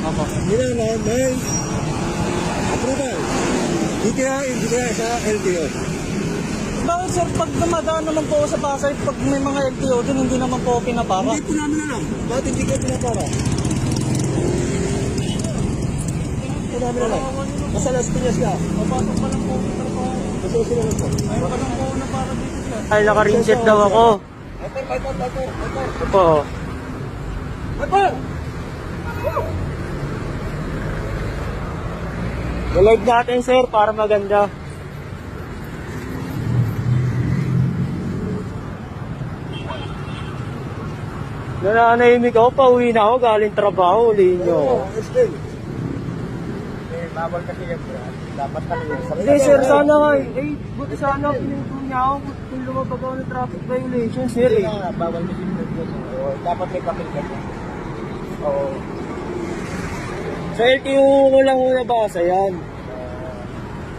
Opo. Nilaman may approval. DTI, DTI sa LTO. Bakit sir, pag dumadaan naman po ako sa Pasay, pag may mga LTO dun, hindi naman po ako pinapaka. Hindi po namin alam. Bakit hindi kayo pinapara? Hindi namin alam. Nasa Las Piñas ka. Papasok pa lang po ako trabaho. Sila lang po. Ayun pa lang po ako na para dito. Ay, naka-rinset daw ako. Ito, ito, ito, ito, ito. Ito po. Ito! Live natin, sir, para maganda. Nananahimik ako, pauwi na ako, galing trabaho, ulihin nyo. Oo, still. Eh, bawal kasi yan bro. Dapat kami yung Hindi, sir, sana nga, eh, buti sana pinuto niya ako kung lumabag ako ng traffic violation, sir, eh. bawal kasi Oo, Dapat may papel ka. Oo. Sa LTO ko lang ho nabasa yan.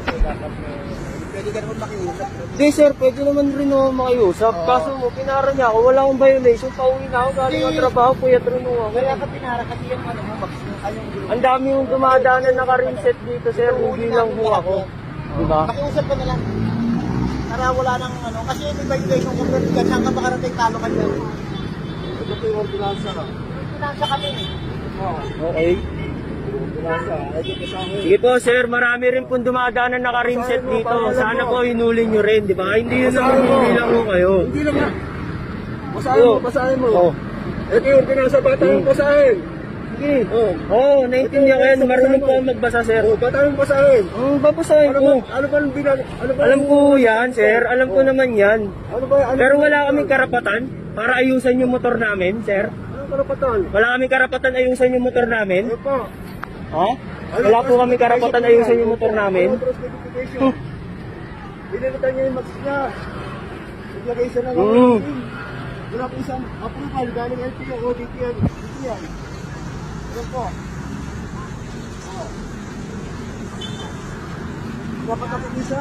Kasi dapat may... Pwede ka naman makiusap. Hindi, sir, pwede naman rin ako makiusap. Kaso mo, pinara niya ako, wala akong violation, pauwi na ako, galing ng trabaho, puyat rin ako. Kaya ka pinara kasi yung ano mo, mag... Anong Ang dami yung dumadaanan naka-reset dito, sir. Hindi lang ho ako. Di ba? Makiusap ka na lang. Para wala nang ano, kasi may violation kung pwede ka saan ka makarating talo ka dyan. Ito po yung ordinansa ka. Pinasa kami eh. Okay. Sige po, sir. Marami rin pong dumadaanan naka-reset dito. Sana po hinuli nyo rin, di ba? Hindi yun naman, hindi lang ho kayo. Hindi naman. Basahin mo, basahin mo. Oh. Ito yung ordinansa, bata yung basahin. Sige. Oh. Oo, oh, naintindihan ko yan. Marunong po magbasa, sir. Oh, bata yung basahin. Ang babasahin Ano ko. ba, ano ba ang binan, ano ba? Alam ko yan, sir. Alam ko naman yan. Ano ba, ano Pero wala kaming karapatan para ayusan yung motor namin, sir. Ano karapatan? Wala kaming karapatan ayusan yung motor namin. Ano pa? Ha? Wala po kami karapatan ayusan yung motor namin. Verification? Binilitan niya yung mags niya. Naglagay siya ng Mm. Wala po isang approval galing LTO o DTI. DTI. Ano po? Oh. Dapat ako isa.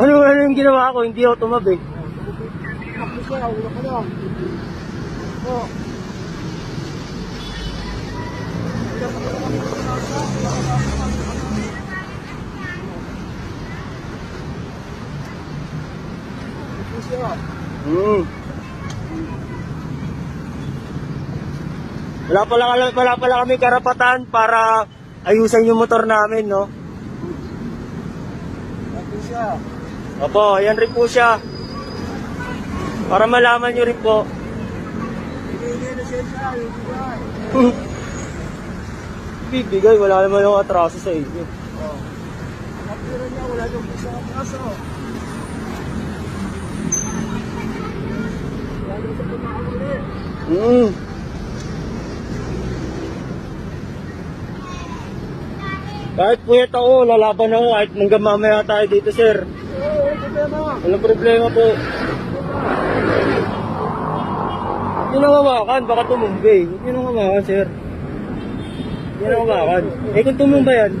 Ano ano yung ginawa ko? Hindi ako tumabi. Takbo siya. Wala ka lang. Oh. Hmm. Wala pala, wala pala kami karapatan para ayusan yung motor namin, no? Takbo siya. Opo, ayan rin po siya. Para malaman nyo rin po. Hindi na siya siya. Yung DTI. Bibigay, wala naman yung atraso sa inyo. Oh. Kapira niya, wala yung isang atraso. Lalo sa pagkakamali. Hmm. Kahit puyat ako, lalaban ako kahit hanggang mamaya tayo dito, sir. Oo, wala problema. Walang problema po. Hindi nang hawakan, baka tumumba eh. Hindi nang hawakan, sir. Hawakan. Eh kung tumumba yan,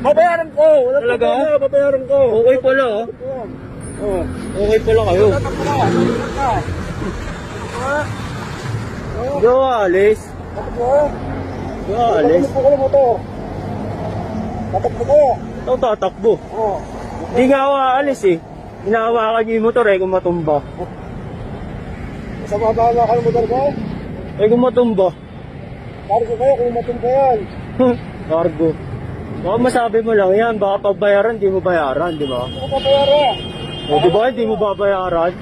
Babayaran ko! Wala Talaga? problema, babayaran ko. okay pala oh. Oh, okay pala kayo. Tatakbo ka. Tatakbo ka. Ha? Oo, Hindi ako aalis. tatakbo ko ng motor. Tatakbo ko. Ito tatakbo. Hindi nga ako aalis eh. Hinahawakan niyo yung motor eh kung matumba. Sa mababa ka ng motor ko? Eh kung matumba. Para ko kayo kung matumpa yan. Cargo. Baka masabi mo lang yan, baka pagbayaran, di mo bayaran, di ba? Ano ka bayaran? O di ba, hindi mo babayaran?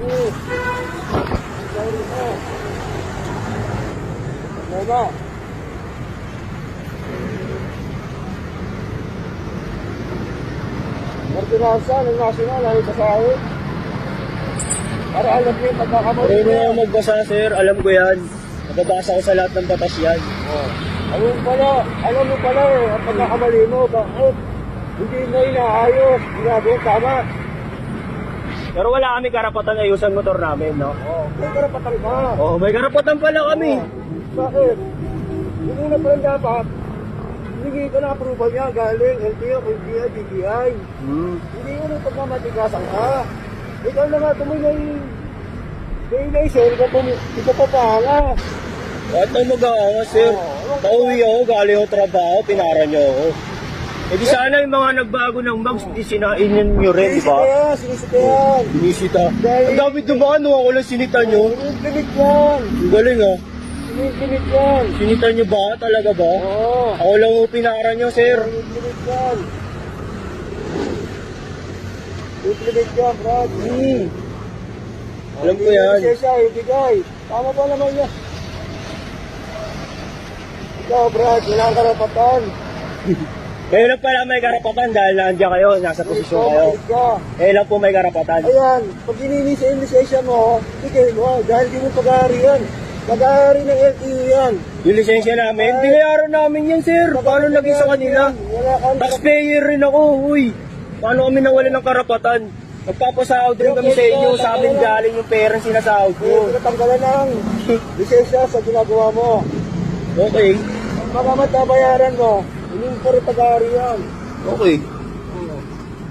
Oo. Sorry ko. Problema. Ordinansa ng national ay kasahod. Para alam niyo yung pagkakamali niya. ako magbasa, sir. Alam ko yan. Nababasa ko sa lahat ng batas yan. Oh. Ayun pala, alam mo pala eh, ang pagkakamali mo, bakit? Hindi mo inaayos, ginagawa tama. Pero wala kami karapatan ayusan motor namin, no? Oh, may karapatan ka. Oh, may karapatan pala kami. Bakit? Yung una pa lang dapat, hindi ka na approval niya galing LTO, LTI, DTI. Hmm. Hindi mo nang pagmamatigasan ka. Ikaw na nga tuloy na yung violation, ikaw pa, ikaw pa pala. At ang mag-aanga, sir. Pauwi ako, galing ako trabaho, pinara niyo ako. Eh di sana yung mga nagbago ng mags, di sinain nyo rin, di Sinisita ba? yan, sinisita yan. Binisita. Dahil- Ang dami dumaan, nung ako lang sinita nyo. Sinimplimit yan. Ang galing ah. Sinimplimit yan. Sinita nyo ba? Talaga ba? Oo. Ako lang yung pinara nyo, sir. Sinimplimit yan. Sinimplimit yan, Brad. Hmm. Alam ko yan. Siya, ibigay. Tama ba naman yan? Ikaw, Brad, wala kang karapatan. Kayo lang pala may karapatan dahil nandiyan kayo, nasa posisyon kayo. Kayo lang po may karapatan. Ayan, pag hinini sa lisensya mo, bigay mo, dahil di mo pag-aari yan. Pag-aari ng LTO yan. Yung lisensya namin, binayaran namin yan, sir. Paano naging sa kanila? Taxpayer rin ako, uy. Paano kami nawala ng karapatan? Nagpapasahod rin kami sa inyo, sa amin galing yung parents sinasahod Eh, ko. tinatanggalan ng lisensya sa ginagawa mo. Okay. Baka matabayaran mo, hindi pa rin pag-aari yan. Okay.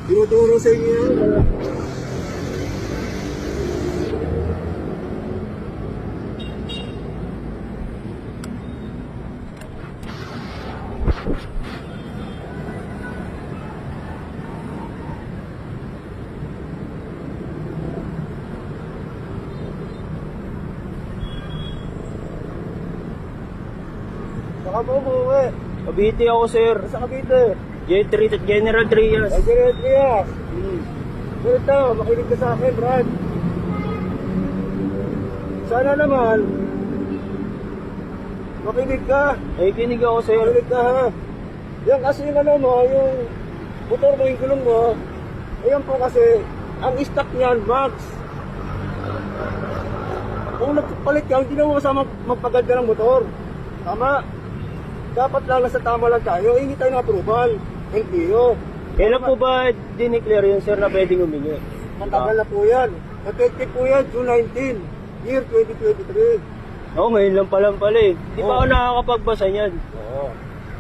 Tinuturo sa inyo yan. Mo umuwi. Kabiti ako, sir. Sa Cavite. J3, General Trias. Ay, General Trias. Ganito, makinig ka sa akin, Brad. Sana naman, makinig ka. Ay, kinig ako, sir. Makinig ka, ha? Yan kasi yung ano mo, yung motor mo, yung gulong mo, ayan po kasi, ang stock niyan, max. Kung nagpalit ka, hindi na mo masama magpaganda ng motor. Tama. Dapat lang nasa tama lang tayo, hingi tayo ng approval. LTO. Kailan po ba dineclare yun, sir, na pwedeng humingi? Matagal na po yan. Effective po yan, June 19, year 2023. Oo, ngayon lang pala pala eh. Di pa Oo. ako nakakapagbasa niyan. Oo.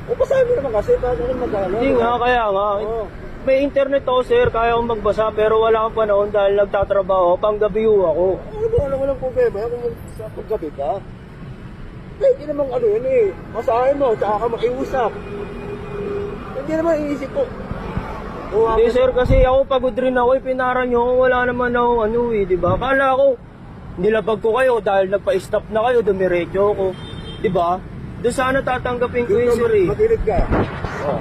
O basahin mo naman kasi, paano rin mag-ano? Hindi nga, kaya nga. Oo. May internet ako, sir. Kaya akong magbasa, pero wala akong panahon dahil nagtatrabaho. Panggabi ho ako. Ano ba, alam mo lang problema kung mag- sa paggabi ka? Pwede namang ano yun eh. Masahin mo, tsaka ka makiusap. Hindi naman iisip ko. Kung Hindi, sir, kasi ako pagod rin ako. Eh, pinara nyo ako. Wala naman ako ano eh, di ba? Kala ko, nilabag ko kayo dahil nagpa-stop na kayo, dumiretso ako. Di ba? Doon sana tatanggapin ko yun, sir eh. Makinig ka. Oh.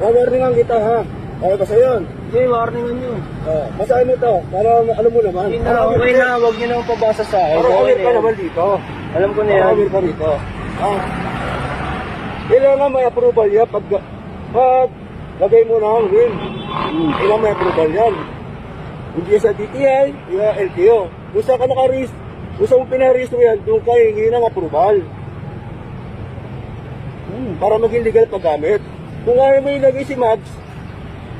Wawarningan kita ha. Kaya ba sa'yo yun? Hindi, warningan nyo. Oh. Basahin mo to, para alam mo naman. Hindi na, okay na. Huwag nyo naman pabasa sa akin. Para Okay ka yan. naman dito. Alam ko na yan. aware ka rito. Ah. Kailangan may approval yan pag, pag lagay mo ng ring. Kailangan may approval yan. Hindi sa DTI, yung LTO. Kung saan ka nakaris, kung saan mo pinarehistro yan, doon ka hingi ng approval. Hmm, para maging legal paggamit. Kung ayaw mo ilagay si Max,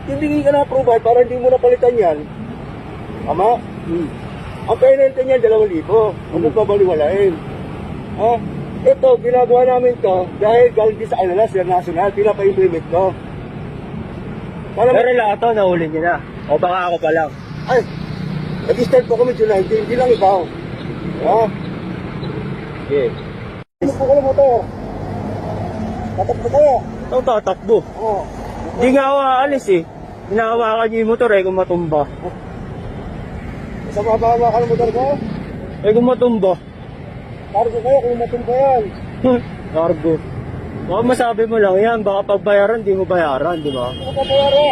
hindi ka na approval para hindi mo napalitan yan. Tama? Hmm. Ang penalty niya, 2,000. Huwag mo babaliwalain. Ha? Ito, ginagawa namin to dahil galing din sa kanila, sila national, pinapa-implement to. Para Pero lahat to, nahuli nyo na. O baka ako pa lang. ay, nag-start po kami June 19, hindi lang ikaw. Ha? Okay. Ano po ko ng motor? Tatakbo kayo. Ito tatakbo. Oo. Hindi nga ako aalis eh. Hinahawakan niyo yung motor eh kung matumba. Sa mababa ka ng motor ko, Eh kung matumba. Cargo kayo kung matumba yan. Cargo. Baka masabi mo lang yan, baka pagbayaran, di mo bayaran, di ba? Ano ka payara?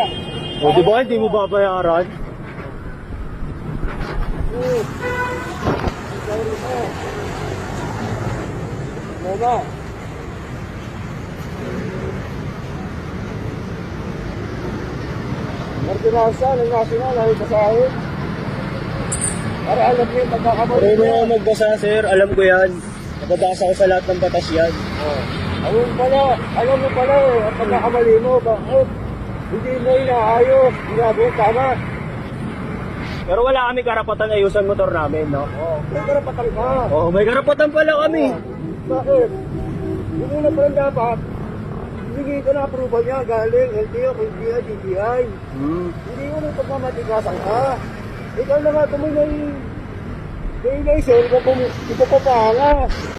O di ba, hindi mo babayaran? Hmm. Ano na? Ordinansa ng national ay basahin. Para alam niyo yung pagkakamali Pwede mo magbasa, sir. Alam ko yan. Nababasa ko sa lahat ng batas yan. Oh. Alam mo pala, alam mo pala eh, ang pagkakamali mo, bakit? Hindi mo inaayos, ginagawa tama. Pero wala kami karapatan ayusan motor namin, no? Oh, may karapatan ka. Oh, may karapatan pala kami. Bakit? Yung una pa lang dapat, hindi ka na approval niya galing LTO, KTI, DTI. Hmm. Hindi mo nang pagmamatigasan ka. Ikaw na nga tumoy na yung may license, ikaw pa nga.